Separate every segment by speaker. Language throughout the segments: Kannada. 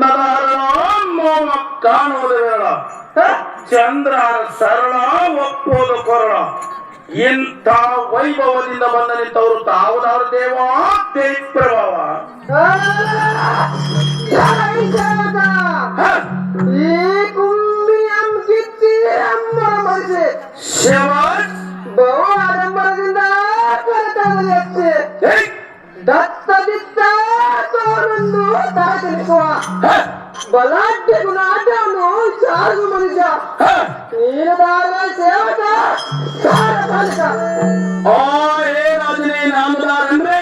Speaker 1: ರತ್ನದ ಹರಳ ಮೋಮ ಕಾಣುವುದು ಬೇಡ. ಚಂದ್ರ ಸರಳ ಒಪ್ಪೋದು ಕೊರಳ. ಇಂಥ ವೈಭವದಿಂದ ಬಂದ ನಿಂತವರು ತಾವುದಾರ ದೇವ
Speaker 2: ಪ್ರಭಾವ
Speaker 1: ಶಿವ.
Speaker 2: ಬಹು ಆಡಂಬರದಿಂದ ದತ್ತದಿತ್ತ ತೋರನ್ನು ತಾಕಲಿಸುವ
Speaker 1: ಹ,
Speaker 2: ಬಲಾಢ್ಯ ಗುಣಾಢ್ಯವನ್ನು ಸಾಗು ಮನುಷ್ಯ
Speaker 1: ಹ.
Speaker 2: ನೀನದಾರ ಸೇವಕ ಸಾರ ಬಾಲಕ
Speaker 1: ಆ ಏ ರಾಜನೇ ನಾಮದಾರನ್ನೇ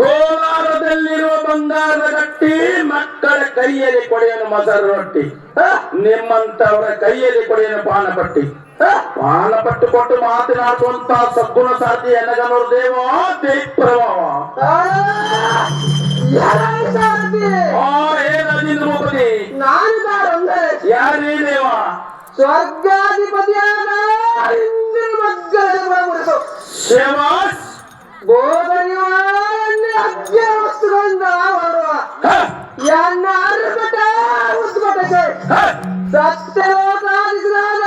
Speaker 1: ಕೋಲಾರದಲ್ಲಿರುವ ಬಂಗಾರದ ಗಟ್ಟಿ ಮಕ್ಕಳ ಕೈಯಲ್ಲಿ ಕೊಡೆಯನ್ನು ಮೊಸರು ರೊಟ್ಟಿ ನಿಮ್ಮಂತವರ ಕೈಯಲ್ಲಿ ಕೊಡೆಯನ್ನು ಪಾನಪಟ್ಟಿ ಪಾನಪಟ್ಟು ಕೊಟ್ಟು ಮಾತನಾಡುವಂತ ಸದ್ಗುಣ ಸಾಧ್ಯ ಎನಗನೂರು ದೇವ ದೇಪ್ರಭಾವ
Speaker 2: ಸಾರಥಿ ನಾನು ಸಾರಂದ್ರೆ
Speaker 1: ಯಾರೇ ದೇವ?
Speaker 2: ಸ್ವರ್ಗಾಧಿಪತಿಯಾದ ಮುರಿದು
Speaker 1: ಶೇವಾಸ್!
Speaker 2: ಬೋಧನೆಯ ಅಜ್ಞ ವಸ್ತುಗಳಿಂದ ಮಾಡುವ ಅರ್ಪಟ ಉದ್ಭಟಕ್ಕೆ
Speaker 1: ಹ,
Speaker 2: ಸತ್ಯಲೋಕಾಧಿಕರಾದ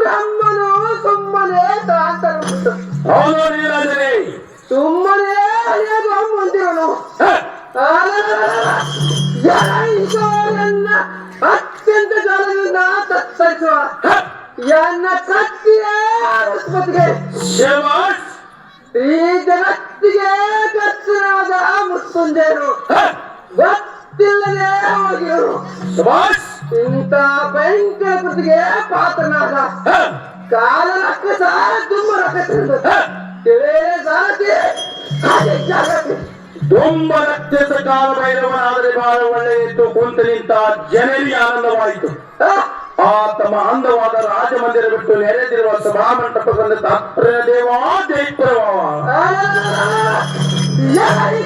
Speaker 2: ಬ್ರಹ್ಮನು ಸುಮ್ಮನೆ
Speaker 1: ರಾಜನೇ
Speaker 2: ಸುಮ್ಮನೆ ಮಂದಿರನು
Speaker 1: ಹ,
Speaker 2: ಎನ್ನ ಅತ್ಯಂತ ಕಾಲದಿಂದ ತತ್ತರಿಸುವ
Speaker 1: ಹ,
Speaker 2: ಎನ್ನ ಕತ್ತಿಯ ಉತ್ಪತ್ತಿಗೆ
Speaker 1: ಶೇವಾಸ್
Speaker 2: ಈ ಜಗತ್ತಿಗೆ ಕರ್ತನಾದ ಮೃತ್ಯುಂಜಯನು
Speaker 1: ಹ,
Speaker 2: ಗೊತ್ತಿಲ್ಲದೆ ಹೋಗಿರು
Speaker 1: ಶಬಾಷ್
Speaker 2: ಇಂಥ ಭಯಂಕರ ಕೃತಿಗೆ ಪಾತ್ರನಾದ
Speaker 1: ಹ,
Speaker 2: ಕಾಲ ರಕ್ಕಸ ತುಂಬ ರಕ್ಕಸಿಂದ
Speaker 1: ಹ.
Speaker 2: ತಿಳಿಯಲೇ ಸಾರಥಿ ಹಾಗೆ ಜಾಗೃತಿ
Speaker 1: ರಕ್ತಸ ಕಾಲ ಭೈರವನಾದರೆ ಬಹಳ ಒಳ್ಳೆಯಿತ್ತು ಕುಂತ ನಿಂತ ಜನರಿಗೆ ಆನಂದವಾಯಿತು. ಆ ತಮ್ಮ ಅಂದವಾದ ರಾಜಮಂದಿರ ಬಿಟ್ಟು ನೆರೆದಿರುವ ಸಭಾಮಂಟಪ ಬಂದ ತತ್ರ ದೇವಾ ಜೈಪ್ರಭಾವ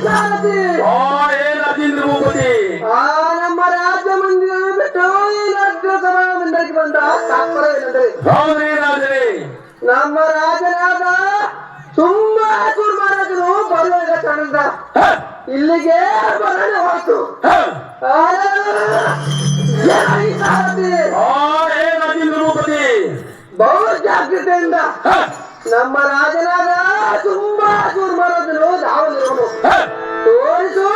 Speaker 2: ಸಾರಥಿ
Speaker 1: ಆ ಏ ರಾಜೇಂದ್ರ ಭೂಪತಿ?
Speaker 2: ನಮ್ಮ ರಾಜಮಂದಿರ ಬಿಟ್ಟು ಸಭಾ ಮಂದಿರಕ್ಕೆ ಬಂದ
Speaker 1: ಹೌದ್ರಿ ರಾಜರೇ
Speaker 2: ನಮ್ಮ ರಾಜನಾದ ತುಂಬಾ ಕುರ್ಮಾರಾಜನು ಬರುವಾಗ ಇಲ್ಲಿಗೆ ಬರಲು ಹೋಯ್ತು ಬಹು ಜಾಗ್ರತೆಯಿಂದ ನಮ್ಮ ರಾಜನಾದ ತುಂಬಾ ಕುರ್ಮಾರಾಜನು ಧಾವಲಿರುವನು. ತೋರಿಸು.